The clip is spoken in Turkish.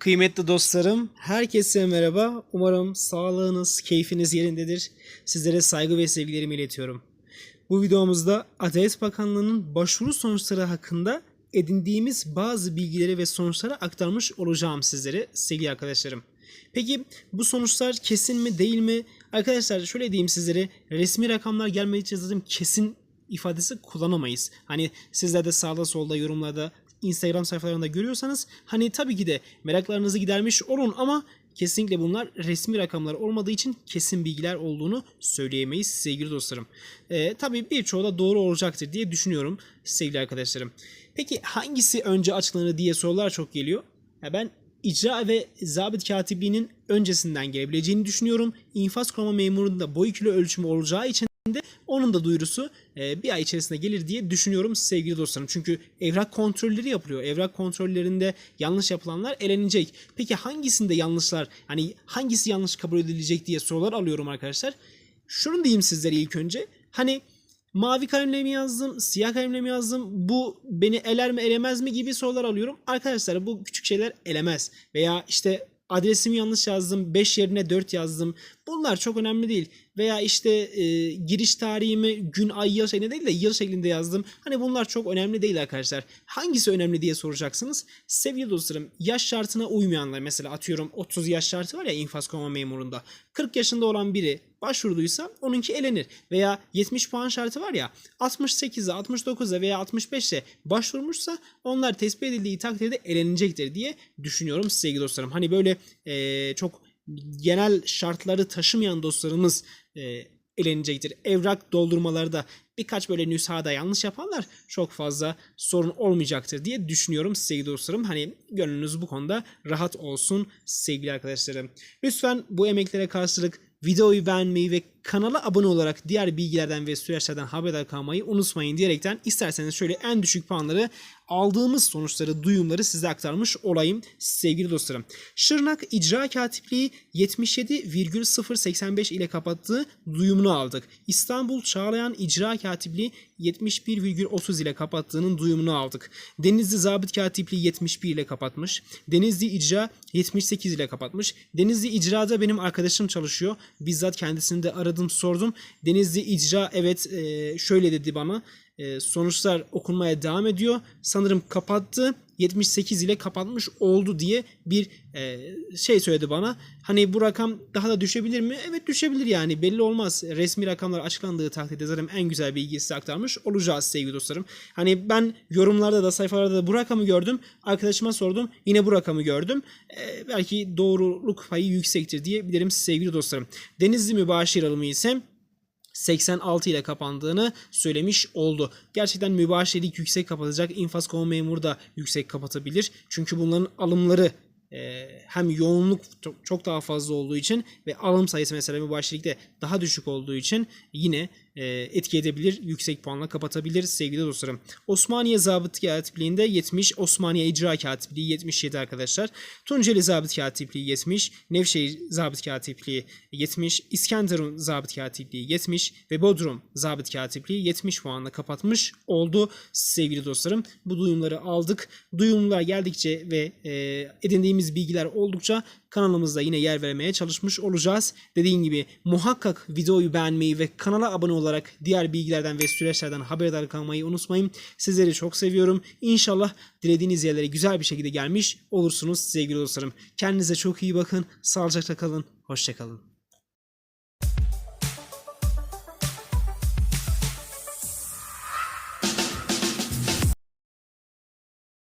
Kıymetli dostlarım, herkese merhaba. Umarım sağlığınız, keyfiniz yerindedir. Sizlere saygı ve sevgilerimi iletiyorum. Bu videomuzda Adalet Bakanlığı'nın başvuru sonuçları hakkında edindiğimiz bazı bilgileri ve sonuçları aktarmış olacağım sizlere sevgili arkadaşlarım. Peki bu sonuçlar kesin mi değil mi? Arkadaşlar şöyle diyeyim sizlere resmi rakamlar gelmedikçe zaten kesin ifadesi kullanamayız. Hani sizler de sağda solda yorumlarda Instagram sayfalarında görüyorsanız hani tabii ki de meraklarınızı gidermiş olun ama kesinlikle bunlar resmi rakamlar olmadığı için kesin bilgiler olduğunu söyleyemeyiz sevgili dostlarım. Ee, tabii birçoğu da doğru olacaktır diye düşünüyorum sevgili arkadaşlarım. Peki hangisi önce açıklanır diye sorular çok geliyor. Ya ben icra ve zabıt katipliğinin öncesinden gelebileceğini düşünüyorum. İnfaz kurma memurunda boy kilo ölçümü olacağı için onun da duyurusu e, bir ay içerisinde gelir diye düşünüyorum sevgili dostlarım. Çünkü evrak kontrolleri yapılıyor. Evrak kontrollerinde yanlış yapılanlar elenecek. Peki hangisinde yanlışlar hani hangisi yanlış kabul edilecek diye sorular alıyorum arkadaşlar. Şunu diyeyim sizlere ilk önce. Hani mavi kalemle mi yazdım, siyah kalemle mi yazdım, bu beni eler mi elemez mi gibi sorular alıyorum. Arkadaşlar bu küçük şeyler elemez. Veya işte adresimi yanlış yazdım, 5 yerine 4 yazdım. Bunlar çok önemli değil. Veya işte e, giriş tarihimi gün, ay, yıl şeklinde değil de yıl şeklinde yazdım. Hani bunlar çok önemli değil arkadaşlar. Hangisi önemli diye soracaksınız. Sevgili dostlarım yaş şartına uymayanlar mesela atıyorum 30 yaş şartı var ya infaz kurma memurunda. 40 yaşında olan biri başvurduysa onunki elenir. Veya 70 puan şartı var ya 68'e 69'a veya 65'e başvurmuşsa onlar tespit edildiği takdirde elenecektir diye düşünüyorum sevgili dostlarım. Hani böyle e, çok genel şartları taşımayan dostlarımız e, elenecektir. Evrak doldurmalarda birkaç böyle nüshada yanlış yapanlar çok fazla sorun olmayacaktır diye düşünüyorum sevgili dostlarım. Hani gönlünüz bu konuda rahat olsun sevgili arkadaşlarım. Lütfen bu emeklere karşılık videoyu beğenmeyi ve kanala abone olarak diğer bilgilerden ve süreçlerden haberdar kalmayı unutmayın diyerekten isterseniz şöyle en düşük puanları aldığımız sonuçları, duyumları size aktarmış olayım sevgili dostlarım. Şırnak İcra Katipliği 77,085 ile kapattığı duyumunu aldık. İstanbul Çağlayan İcra Katipliği 71,30 ile kapattığının duyumunu aldık. Denizli Zabıt Katipliği 71 ile kapatmış. Denizli İcra 78 ile kapatmış. Denizli İcra'da benim arkadaşım çalışıyor. Bizzat kendisini de aradım sordum. Denizli İcra evet e, şöyle dedi bana. E, sonuçlar okunmaya devam ediyor. Sanırım kapattı. 78 ile kapatmış oldu diye bir e, şey söyledi bana. Hani bu rakam daha da düşebilir mi? Evet düşebilir yani belli olmaz. Resmi rakamlar açıklandığı takdirde zaten en güzel bilgiyi size aktarmış olacağız sevgili dostlarım. Hani ben yorumlarda da sayfalarda da bu rakamı gördüm. Arkadaşıma sordum. Yine bu rakamı gördüm. E, belki doğruluk payı yüksektir diye bilirim sevgili dostlarım. Denizli mübaşir alımı ise 86 ile kapandığını söylemiş oldu. Gerçekten mübaşirlik yüksek kapatacak. infaz konu memuru da yüksek kapatabilir. Çünkü bunların alımları e, hem yoğunluk çok, daha fazla olduğu için ve alım sayısı mesela mübaşirlikte daha düşük olduğu için yine etki edebilir. Yüksek puanla kapatabilir sevgili dostlarım. Osmaniye Zabıt Katipliği'nde 70, Osmaniye İcra Katipliği 77 arkadaşlar. Tunceli Zabıt Katipliği 70, Nevşehir Zabıt Katipliği 70, İskenderun Zabıt Katipliği 70 ve Bodrum Zabıt Katipliği 70 puanla kapatmış oldu sevgili dostlarım. Bu duyumları aldık. Duyumlar geldikçe ve e, edindiğimiz bilgiler oldukça kanalımızda yine yer vermeye çalışmış olacağız. Dediğim gibi muhakkak videoyu beğenmeyi ve kanala abone olarak diğer bilgilerden ve süreçlerden haberdar kalmayı unutmayın. Sizleri çok seviyorum. İnşallah dilediğiniz yerlere güzel bir şekilde gelmiş olursunuz sevgili dostlarım. Kendinize çok iyi bakın. Sağlıcakla kalın. Hoşçakalın.